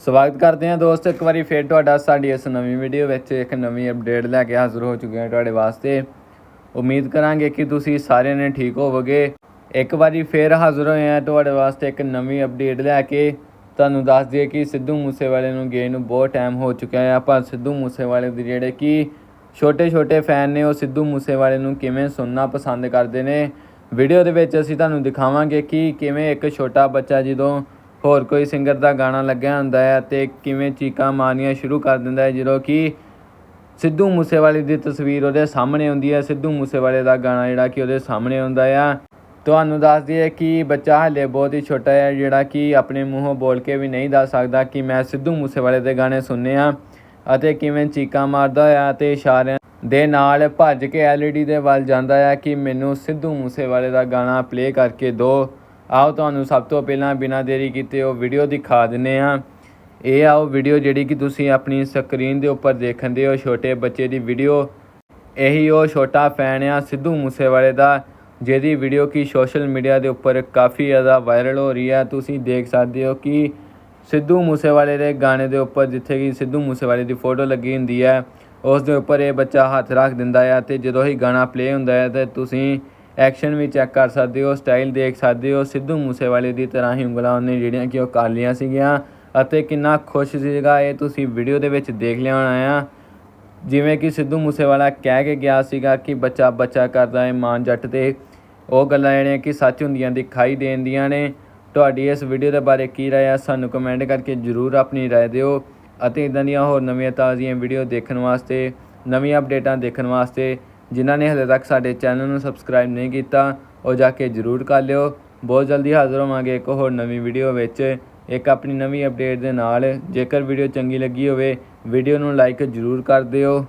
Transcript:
ਸਵਾਗਤ ਕਰਦੇ ਹਾਂ ਦੋਸਤ, ਇੱਕ ਵਾਰੀ ਫੇਰ ਤੁਹਾਡਾ ਸਾਡੀ ਇਸ ਨਵੀਂ ਵੀਡੀਓ ਵਿੱਚ ਇੱਕ ਨਵੀਂ ਅਪਡੇਟ ਲੈ ਕੇ ਹਾਜ਼ਰ ਹੋ ਚੁੱਕੇ ਹਾਂ ਤੁਹਾਡੇ ਵਾਸਤੇ। ਉਮੀਦ ਕਰਾਂਗੇ ਕਿ ਤੁਸੀਂ ਸਾਰਿਆਂ ਨੇ ਠੀਕ ਹੋਵੋਗੇ। ਇੱਕ ਵਾਰੀ ਫੇਰ ਹਾਜ਼ਰ ਹੋਏ ਹਾਂ ਤੁਹਾਡੇ ਵਾਸਤੇ ਇੱਕ ਨਵੀਂ ਅਪਡੇਟ ਲੈ ਕੇ। ਤੁਹਾਨੂੰ ਦੱਸ ਦਈਏ ਕਿ ਸਿੱਧੂ ਮੂਸੇਵਾਲੇ ਨੂੰ ਗਏ ਨੂੰ ਬਹੁਤ ਟਾਈਮ ਹੋ ਚੁੱਕਿਆ ਹੈ। ਆਪਾਂ ਸਿੱਧੂ ਮੂਸੇਵਾਲੇ ਦੇ ਜਿਹੜੇ ਕਿ ਛੋਟੇ ਛੋਟੇ ਫੈਨ ਨੇ, ਉਹ ਸਿੱਧੂ ਮੂਸੇਵਾਲੇ ਨੂੰ ਕਿਵੇਂ ਸੁਣਨਾ ਪਸੰਦ ਕਰਦੇ ਨੇ। ਵੀਡੀਓ ਦੇ ਵਿੱਚ ਅਸੀਂ ਤੁਹਾਨੂੰ ਦਿਖਾਵਾਂਗੇ ਕਿ ਕਿਵੇਂ ਇੱਕ ਛੋਟਾ ਬੱਚਾ ਜਦੋਂ ਹੋਰ ਕੋਈ ਸਿੰਗਰ ਦਾ ਗਾਣਾ ਲੱਗਿਆ ਹੁੰਦਾ ਹੈ ਤੇ ਕਿਵੇਂ ਚੀਕਾਂ ਮਾਰਨੀਆਂ ਸ਼ੁਰੂ ਕਰ ਦਿੰਦਾ ਹੈ? ਜਦੋਂ ਕਿ ਸਿੱਧੂ ਮੂਸੇਵਾਲੇ ਦੀ ਤਸਵੀਰ ਉਹਦੇ ਸਾਹਮਣੇ ਆਉਂਦੀ ਹੈ। ਸਿੱਧੂ ਮੂਸੇਵਾਲੇ ਦਾ ਗਾਣਾ ਜਿਹੜਾ ਕਿ ਉਹਦੇ ਸਾਹਮਣੇ ਆਉਂਦਾ ਆ। ਤੁਹਾਨੂੰ ਦੱਸ ਦਈਏ ਕਿ ਬੱਚਾ ਹਲੇ ਬਹੁਤ ਹੀ ਛੋਟਾ ਹੈ, ਜਿਹੜਾ ਕਿ ਆਪਣੇ ਮੂੰਹੋਂ ਬੋਲ ਕੇ ਵੀ ਨਹੀਂ ਦੱਸ ਸਕਦਾ ਕਿ ਮੈਂ ਸਿੱਧੂ ਮੂਸੇਵਾਲੇ ਦੇ ਗਾਣੇ ਸੁਣਨੇ ਆ ਅਤੇ ਕਿਵੇਂ ਚੀਕਾਂ ਮਾਰਦਾ ਆ ਤੇ ਇਸ਼ਾਰਿਆਂ ਦੇ ਨਾਲ ਭੱਜ ਕੇ ਐਲਈਡੀ ਦੇ ਵੱਲ ਜਾਂਦਾ ਆ ਕਿ ਮੈਨੂੰ ਸਿੱਧੂ ਮੂਸੇਵਾਲੇ ਦਾ ਗਾਣਾ ਪਲੇ ਕਰਕੇ ਦਿਓ। ਆਓ ਤੁਹਾਨੂੰ ਸਭ ਤੋਂ ਪਹਿਲਾਂ ਬਿਨਾਂ ਦੇਰੀ ਕੀਤੇ ਉਹ ਵੀਡੀਓ ਦਿਖਾ ਦਿੰਨੇ ਆ ਇਹ ਆ ਉਹ ਵੀਡੀਓ ਜਿਹੜੀ ਕਿ ਤੁਸੀਂ ਆਪਣੀ ਸਕਰੀਨ ਦੇ ਉੱਪਰ ਦੇਖਦੇ ਹੋ ਛੋਟੇ ਬੱਚੇ ਦੀ ਵੀਡੀਓ ਇਹੀ ਉਹ ਛੋਟਾ ਫੈਨ ਆ ਸਿੱਧੂ ਮੂਸੇਵਾਲੇ ਦਾ, ਜਿਹਦੀ ਵੀਡੀਓ ਕੀ ਸੋਸ਼ਲ ਮੀਡੀਆ ਦੇ ਉੱਪਰ ਕਾਫੀ ਜ਼ਿਆਦਾ ਵਾਇਰਲ ਹੋ ਰਹੀ ਹੈ ਤੁਸੀਂ ਦੇਖ ਸਕਦੇ ਹੋ ਕਿ ਸਿੱਧੂ ਮੂਸੇਵਾਲੇ ਦੇ ਗਾਣੇ ਦੇ ਉੱਪਰ ਜਿੱਥੇ ਕਿ ਸਿੱਧੂ ਮੂਸੇਵਾਲੇ ਦੀ ਫੋਟੋ ਲੱਗੀ ਹੁੰਦੀ ਹੈ ਉਸ ਦੇ ਉੱਪਰ ਇਹ ਬੱਚਾ ਹੱਥ ਰੱਖ ਦਿੰਦਾ ਹੈ ਤੇ ਜਦੋਂ ਹੀ ਗਾਣਾ ਪਲੇ ਹੁੰਦਾ ਹੈ ਤੇ ਤੁਸੀਂ ਐਕਸ਼ਨ ਵੀ ਚੈੱਕ ਕਰ ਸਕਦੇ ਹੋ, ਸਟਾਈਲ ਦੇਖ ਸਕਦੇ ਹੋ, ਸਿੱਧੂ ਮੂਸੇਵਾਲੇ ਦੀ ਤਰ੍ਹਾਂ ਹੀ ਉਂਗਲਾਂ ਉਹਨੇ ਜਿਹੜੀਆਂ ਕਿ ਉਹ ਕਰ ਲਈਆਂ ਸੀਗੀਆਂ ਅਤੇ ਕਿੰਨਾ ਖੁਸ਼ ਸੀਗਾ, ਇਹ ਤੁਸੀਂ ਵੀਡੀਓ ਦੇ ਵਿੱਚ ਦੇਖ ਲਿਆ ਹੋਣਾ ਆ। ਜਿਵੇਂ ਕਿ ਸਿੱਧੂ ਮੂਸੇਵਾਲਾ ਕਹਿ ਕੇ ਗਿਆ ਸੀਗਾ ਕਿ ਬੱਚਾ ਬੱਚਾ ਕਰਦਾ ਹੈ ਮਾਂ ਜੱਟ ਤੇ। ਉਹ ਗੱਲਾਂ ਜਿਹੜੀਆਂ ਕਿ ਸੱਚ ਹੁੰਦੀਆਂ, ਦਿਖਾਈ ਦੇਣ ਦੀਆਂ ਨੇ। ਤੁਹਾਡੀ ਇਸ ਵੀਡੀਓ ਦੇ ਬਾਰੇ ਕੀ ਰਾਏ ਆ, ਸਾਨੂੰ ਕਮੈਂਟ ਕਰਕੇ ਜਰੂਰ ਆਪਣੀ ਰਾਏ ਦਿਓ ਅਤੇ ਇਦਾਂ ਦੀਆਂ ਹੋਰ ਨਵੀਆਂ ਤਾਜ਼ੀਆਂ ਵੀਡੀਓ ਦੇਖਣ ਵਾਸਤੇ, ਨਵੀਆਂ ਅਪਡੇਟਾਂ ਦੇਖਣ ਵਾਸਤੇ ਜਿਨ੍ਹਾਂ ਨੇ ਹਲੇ ਤੱਕ ਸਾਡੇ ਚੈਨਲ ਨੂੰ ਸਬਸਕ੍ਰਾਈਬ ਨਹੀਂ ਕੀਤਾ, ਉਹ ਜਾ ਕੇ ਜਰੂਰ ਕਰ ਲਿਓ। ਬਹੁਤ ਜਲਦੀ ਹਾਜ਼ਰ ਹੋਵਾਂਗੇ ਇੱਕ ਹੋਰ ਨਵੀਂ ਵੀਡੀਓ ਵਿੱਚ। ਇੱਕ ਆਪਣੀ ਨਵੀਂ ਅਪਡੇਟ ਦੇ ਨਾਲ ਜੇਕਰ ਵੀਡੀਓ ਚੰਗੀ ਲੱਗੀ ਹੋਵੇ, ਵੀਡੀਓ ਨੂੰ ਲਾਈਕ ਜਰੂਰ ਕਰ ਦਿਓ।